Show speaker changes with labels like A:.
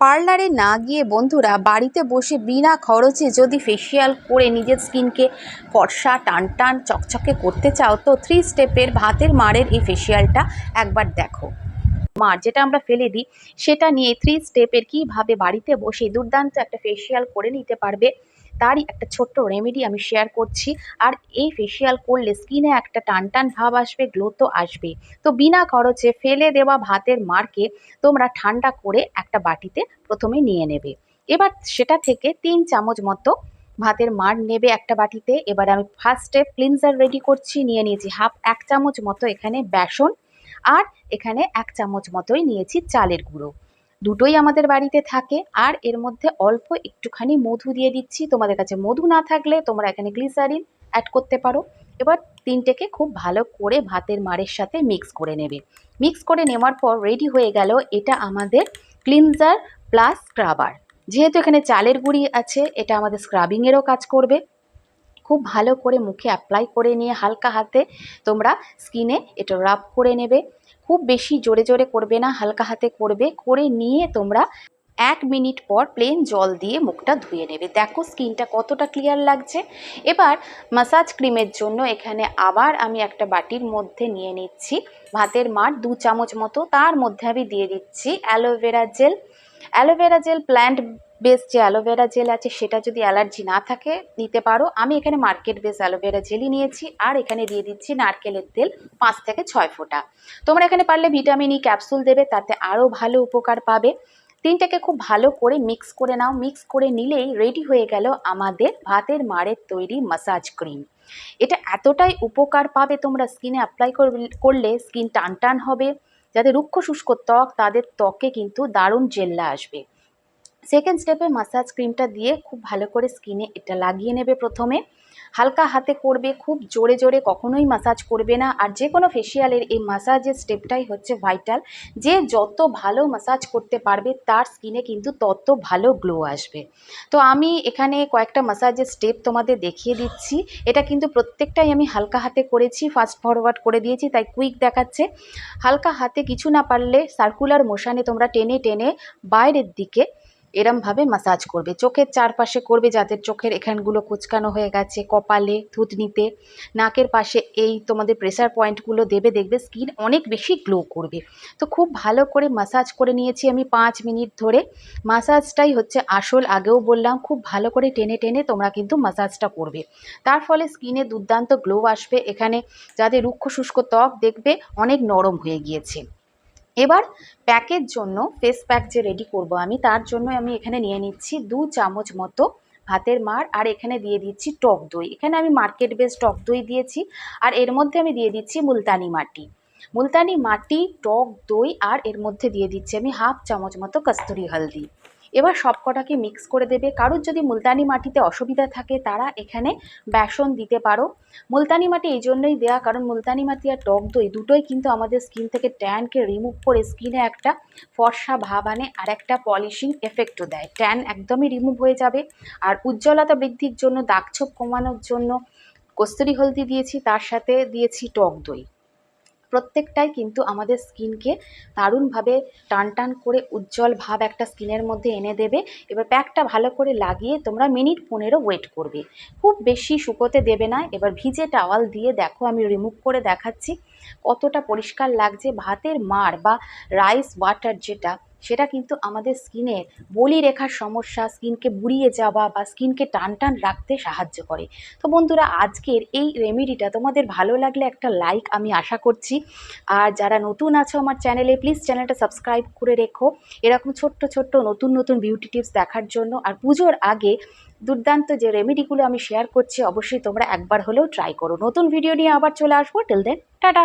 A: পার্লারে না গিয়ে বন্ধুরা বাড়িতে বসে বিনা খরচে যদি ফেসিয়াল করে নিজের স্কিনকে ফর্সা টান টান চকচকে করতে চাও, তো থ্রি স্টেপের ভাতের মারের এই ফেসিয়ালটা একবার দেখো। মার, যেটা আমরা ফেলে দিই, সেটা নিয়ে থ্রি স্টেপের কীভাবে বাড়িতে বসে দুর্দান্ত একটা ফেসিয়াল করে নিতে পারবে। তারই একটা ছোট্ট রেমেডি আমি শেয়ার করছি। আর এই ফেসিয়াল করলে স্কিনে একটা টান টান ভাব আসবে গ্লো তো আসবে তো বিনা খরচে ফেলে দেওয়া ভাতের মারকে তোমরা ঠান্ডা করে একটা বাটিতে প্রথমে নিয়ে নেবে। এবার সেটা থেকে তিন চামচ মতো ভাতের মার নেবে একটা বাটিতে। এবার আমি ফার্স্টে ক্লিনজার রেডি করছি, নিয়ে নিয়েছি হাফ এক চামচ মতো এখানে বেসন। আর এখানে এক চামচ মতোই নিয়েছি চালের গুঁড়ো। দুটোই আমাদের বাড়িতে থাকে। আর এর মধ্যে অল্প একটুখানি মধু দিয়ে দিচ্ছি। তোমাদের কাছে মধু না থাকলে তোমরা এখানে গ্লিসারিন অ্যাড করতে পারো। এবার তিনটেকে খুব ভালো করে ভাতের মারের সাথে মিক্স করে নেবে। মিক্স করে নেওয়ার পর রেডি হয়ে গেল এটা আমাদের ক্লিনজার প্লাস স্ক্রাবার যেহেতু এখানে চালের গুঁড়ি আছে, এটা আমাদের স্ক্রাবিংয়েরও কাজ করবে। খুব ভালো করে মুখে অ্যাপ্লাই করে নিয়ে হালকা হাতে তোমরা স্কিনে এটা রাব করে নেবে। খুব বেশি জোরে জোরে করবে না, হালকা হাতে করবে। করে নিয়ে তোমরা এক মিনিট পর প্লেন জল দিয়ে মুখটা ধুয়ে নেবে। দেখো স্কিনটা কতটা ক্লিয়ার লাগছে। এবার মাসাজ ক্রিমের জন্য এখানে আবার আমি একটা বাটির মধ্যে নিয়ে নিচ্ছি। ভাতের মার দু চামচ মতো। তার মধ্যে আমি দিয়ে দিচ্ছি aloe vera gel aloe vera gel plant base যে অ্যালোভেরা জেল আছে, সেটা যদি অ্যালার্জি না থাকে, নিতে পারো। আমি এখানে মার্কেট বেস অ্যালোভেরা জেলই নিয়েছি, আর এখানে দিয়ে দিচ্ছি নারকেলের তেল পাঁচ থেকে ছয় ফোঁটা। তোমরা এখানে পারলে ভিটামিন ই ক্যাপসুল দেবে, তাতে আরও ভালো উপকার পাবে। তিনটাকে খুব ভালো করে মিক্স করে নাও। মিক্স করে নিলেই রেডি হয়ে গেল আমাদের ভাতের মাড়ের তৈরি মাসাজ ক্রিম এটা এতটাই উপকার পাবে তোমরা স্কিনে অ্যাপ্লাই করলে স্কিন টান টান হবে। যাদের রুক্ষ শুষ্ক ত্বক, তাদের ত্বকে কিন্তু দারুণ জেল্লা আসবে। সেকেন্ড স্টেপে মাসাজ ক্রিমটা দিয়ে খুব ভালো করে স্কিনে এটা লাগিয়ে নেবে প্রথমে। হালকা হাতে করবে, খুব জোরে জোরে কখনোই মাসাজ করবে না। আর যে কোনো ফেসিয়ালের এই মাসাজের স্টেপটাই হচ্ছে ভাইটাল যে যত ভালো মাসাজ করতে পারবে, তার স্কিনে কিন্তু তত ভালো গ্লো আসবে। তো আমি এখানে কয়েকটা মাসাজের স্টেপ তোমাদের দেখিয়ে দিচ্ছি। এটা কিন্তু প্রত্যেকটাই আমি হালকা হাতে করেছি ফাস্ট ফরওয়ার্ড করে দিয়েছি, তাই কুইক দেখাচ্ছে। হালকা হাতে কিছু না পারলে সার্কুলার মোশানে তোমরা টেনে টেনে বাইরের দিকে এরমভাবে মাসাজ করবে। চোখের চারপাশে করবে যাদের চোখের এখানগুলো কুচকানো হয়ে গেছে, কপালে, থুতনিতে। নাকের পাশে এই তোমাদের প্রেসার পয়েন্টগুলো দেবে, দেখবে স্কিন অনেক বেশি গ্লো করবে। তো খুব ভালো করে মাসাজ করে নিয়েছি আমি পাঁচ মিনিট ধরে। মাসাজটাই হচ্ছে আসল, আগেও বললাম, খুব ভালো করে টেনে টেনে তোমরা কিন্তু মাসাজটা করবে। তার ফলে স্কিনে দুর্দান্ত গ্লো আসবে। এখানে যাদের রুক্ষ শুষ্ক ত্বক দেখবে অনেক নরম হয়ে গিয়েছে। এবার প্যাকের জন্য ফেস প্যাক যে রেডি করব আমি, তার জন্য আমি এখানে নিয়ে নিচ্ছি দু চামচ মতো ভাতের মার আর এখানে দিয়ে দিচ্ছি টক দই। এখানে আমি মার্কেট বেস টক দই দিয়েছি আর এর মধ্যে আমি দিয়ে দিচ্ছি মুলতানি মাটি। মুলতানি মাটি, টক দই আর এর মধ্যে দিয়ে দিচ্ছি আমি হাফ চামচ মতো কস্তুরি হলদি। এবার সব কটাকে মিক্স করে দেবে। কারোর যদি মুলতানি মাটিতে অসুবিধা থাকে, তারা এখানে বেসন দিতে পারো। মুলতানি মাটি এই জন্যই দেওয়া কারণ মুলতানি মাটি আর টক দই দুটোই কিন্তু আমাদের স্কিন থেকে ট্যানকে রিমুভ করে স্কিনে একটা ফর্সা ভাব আনে আর একটা পলিশিং এফেক্টও দেয়। ট্যান একদমই রিমুভ হয়ে যাবে। আর উজ্জ্বলতা বৃদ্ধির জন্য, দাগছোপ কমানোর জন্য কস্তুরি হলদি দিয়েছি, তার সাথে দিয়েছি টক দই। প্রত্যেকটাই কিন্তু আমাদের স্কিনকে দারুণভাবে টান টান করে উজ্জ্বল ভাব একটা স্কিনের মধ্যে এনে দেবে। এবার প্যাকটা ভালো করে লাগিয়ে তোমরা মিনিট পনেরো ওয়েট করবে। খুব বেশি শুকোতে দেবে না। এবার ভিজে টাওয়াল দিয়ে দেখো, আমি রিমুভ করে দেখাচ্ছি। কতটা পরিষ্কার লাগছে। ভাতের মার বা রাইস ওয়াটার যেটা সেটা কিন্তু আমাদের স্কিনের বলি রেখার সমস্যা স্কিনকে বুড়িয়ে যাওয়া বা স্কিনকে টান টান রাখতে সাহায্য করে। তো বন্ধুরা, আজকের এই রেমেডিটা তোমাদের ভালো লাগলে একটা লাইক আমি আশা করছি। আর যারা নতুন আছো আমার চ্যানেলে প্লিজ চ্যানেলটা সাবস্ক্রাইব করে রেখো। এরকম ছোট্ট ছোট্ট, নতুন নতুন বিউটি টিপস দেখার জন্য। আর পুজোর আগে দুর্দান্ত যে রেমেডিগুলো আমি শেয়ার করছি, অবশ্যই তোমরা একবার হলেও ট্রাই করো। নতুন ভিডিও নিয়ে আবার চলে আসব। Till then tata!